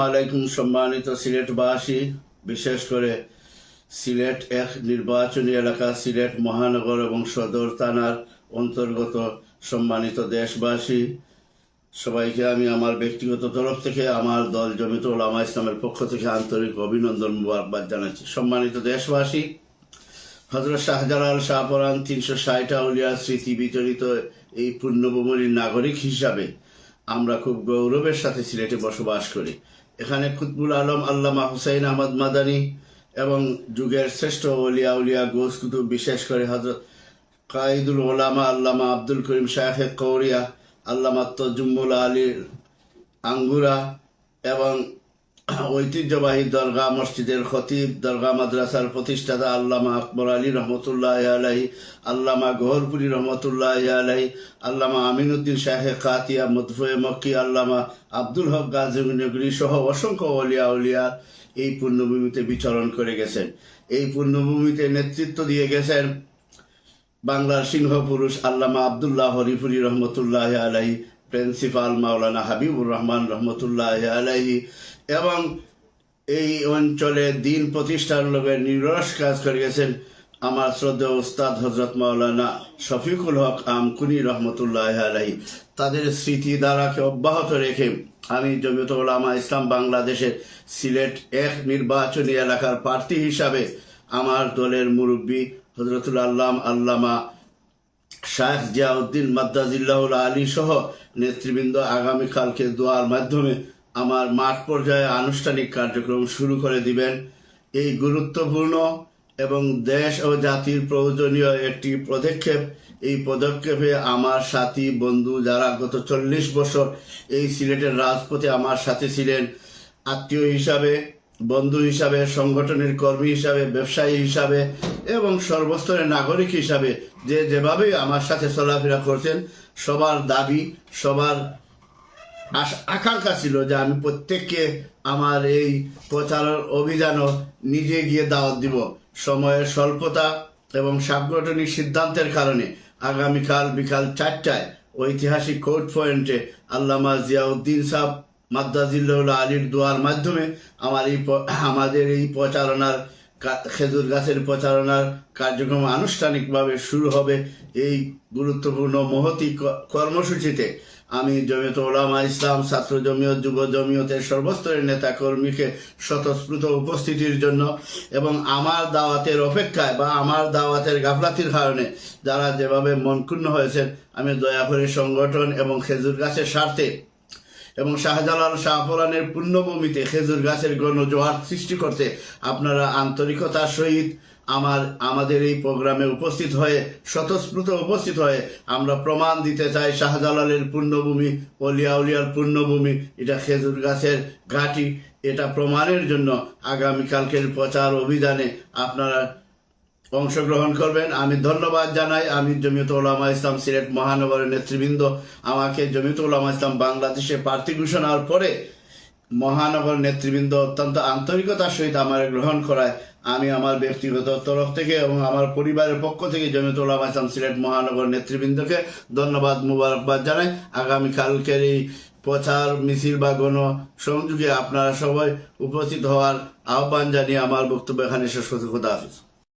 আলাইকুম সম্মানিত সিলেটবাসী, বিশেষ করে সিলেট এক নির্বাচনী এলাকা, সিলেট মহানগর এবং সদর থানার অন্তর্গত সম্মানিত দেশবাসী। সবাইকে আমি আমার ব্যক্তিগত তরফ থেকে, আমার দল জমিত ওলামা ইসলামের পক্ষ থেকে আন্তরিক অভিনন্দন মুবারকবাদ জানাচ্ছি। সম্মানিত দেশবাসী হজরত শাহজালাল শাহপরান তিনশো ষাট আউলিয়া স্মৃতি বিচরিত এই পুণ্যভূমির নাগরিক হিসাবে আমরা খুব গৌরবের সাথে সিলেটে বসবাস করি। এখানে কুতবুল আলম, আল্লামা হুসাইন আহমদ মাদানী এবং যুগের শ্রেষ্ঠ অলিয়া উলিয়া গোস কুতুব বিশেষ করে হজরত কাইদুল ওলামা আল্লামা আব্দুল করিম শাহে কৌরিয়া আল্লামা তজুম্মুল আলী আঙ্গুরা এবং ঐতিহ্যবাহী দরগা মসজিদের খতিব দরগা মাদ্রাসার প্রতিষ্ঠাতা আল্লামা আকবর আলী রহমতুল্লাহ আলাহি আল্লামা গহরপুরি রহমতুল্লাহ আলাহি আল্লামা আমিনুদ্দিন শাহে কাতিয়া মদফুয়ে মক্কি, আল্লামা আব্দুল হক গাজীনগরী সহ অসংখ্য অলিয়া উলিয়া এই পুণ্যভূমিতে বিচরণ করে গেছেন। এই পুণ্যভূমিতে নেতৃত্ব দিয়ে গেছেন বাংলার সিংহ পুরুষ আল্লামা আবদুল্লাহ হরিফুরি রহমতুল্লাহ আলাহি প্রিন্সিপাল মাওলানা হাবিবুর রহমান রহমতুল্লাহ আলাহি এবং এই অঞ্চলে দিন প্রতিষ্ঠার লোকের নিরস কাজ করে গেছেন আমার শ্রদ্ধেয় উস্তাদ হজরত মাওলানা শফিকুল হক আমকুনি রহমতুল্লাহ আলাহি তাদের স্মৃতি দ্বারাকে অব্যাহত রেখে আমি জমিয়ত ওলামা ইসলাম বাংলাদেশের সিলেট এক নির্বাচনী এলাকার প্রার্থী হিসাবে আমার দলের মুরব্বী হজরতুল আল্লাম আল্লামা শাহ জিয়াউদ্দিন মাদ্দাজিল্লাহুল আলী সহ নেতৃবৃন্দ আগামীকালকে দোয়ার মাধ্যমে আমার মাঠ পর্যায়ে আনুষ্ঠানিক কার্যক্রম শুরু করে দিবেন। এই গুরুত্বপূর্ণ এবং দেশ ও জাতির প্রয়োজনীয় একটি পদক্ষেপ। এই পদক্ষেপে আমার সাথী, বন্ধু যারা গত চল্লিশ বছর এই সিলেটের রাজপথে আমার সাথে ছিলেন, আত্মীয় হিসাবে বন্ধু হিসাবে, সংগঠনের কর্মী হিসাবে, ব্যবসায়ী হিসাবে এবং সর্বস্তরের নাগরিক হিসাবে যে যেভাবে আমার সাথে চলাফেরা করছেন, সবার দাবি, সবার আকাঙ্ক্ষা ছিল যে আমি প্রত্যেককে আমার এই প্রচার অভিযানও নিজে গিয়ে দাওয়াত দিব। সময়ের স্বল্পতা এবং সাংগঠনিক সিদ্ধান্তের কারণে আগামীকাল বিকাল চারটায় ঐতিহাসিক কোর্ট পয়েন্টে আল্লামা জিয়াউদ্দিন সাহ মাদ্দাজিল্লাহ আলীর দোয়ার মাধ্যমে আমার এই আমাদের এই প্রচারণার খেজুর গাছের প্রচারণার কার্যক্রম আনুষ্ঠানিকভাবে শুরু হবে এই গুরুত্বপূর্ণ মহতি কর্মসূচিতে। আমি জমিয়ত ওলামা ইসলাম, ছাত্র জমিয়ত, যুব জমিয়তের সর্বস্তরের নেতা কর্মীকে স্বতঃস্ফূর্ত উপস্থিতির জন্য এবং আমার দাওয়াতের অপেক্ষায় বা আমার দাওয়াতের গাফলাতির কারণে যারা যেভাবে মনক্ষুণ্ণ হয়েছেন, আমি দয়া করে সংগঠন এবং খেজুর গাছের স্বার্থে এবং শাহজালাল শাহপরানের পুণ্যভূমিতে খেজুর গাছের গণজোয়ার সৃষ্টি করতে আপনারা আন্তরিকতার সহিত আমার, আমাদের এই প্রোগ্রামে উপস্থিত হয়ে, স্বতঃস্ফূর্ত উপস্থিত হয়ে আমরা প্রমাণ দিতে চাই শাহজালালের পুণ্যভূমি অলিয়া উলিয়ার পুণ্যভূমি এটা খেজুর গাছের ঘাটি, এটা প্রমাণের জন্য আগামীকালকের প্রচার অভিযানে আপনারা অংশগ্রহণ করবেন। আমি ধন্যবাদ জানাই। আমি জমিয়ত ওলামা ইসলাম সিলেট মহানগরের নেতৃবৃন্দ। আমাকে জমিয়ত ওলামা ইসলাম বাংলাদেশে প্রার্থী ঘোষণার পরে মহানগর নেতৃবৃন্দ অত্যন্ত আন্তরিকতার সহিত আমার গ্রহণ করায় আমি আমার ব্যক্তিগত তরফ থেকে এবং আমার পরিবারের পক্ষ থেকে জমিয়ত ওলামা ইসলাম সিলেট মহানগর নেতৃবৃন্দকে ধন্যবাদ মুবারকবাদ জানাই। আগামীকালকের এই প্রচার, মিছিল বা গণ সংযোগে আপনারা সবাই উপস্থিত হওয়ার আহ্বান জানিয়ে আমার বক্তব্য এখানে শেষ করতে খুদা হাফিজ।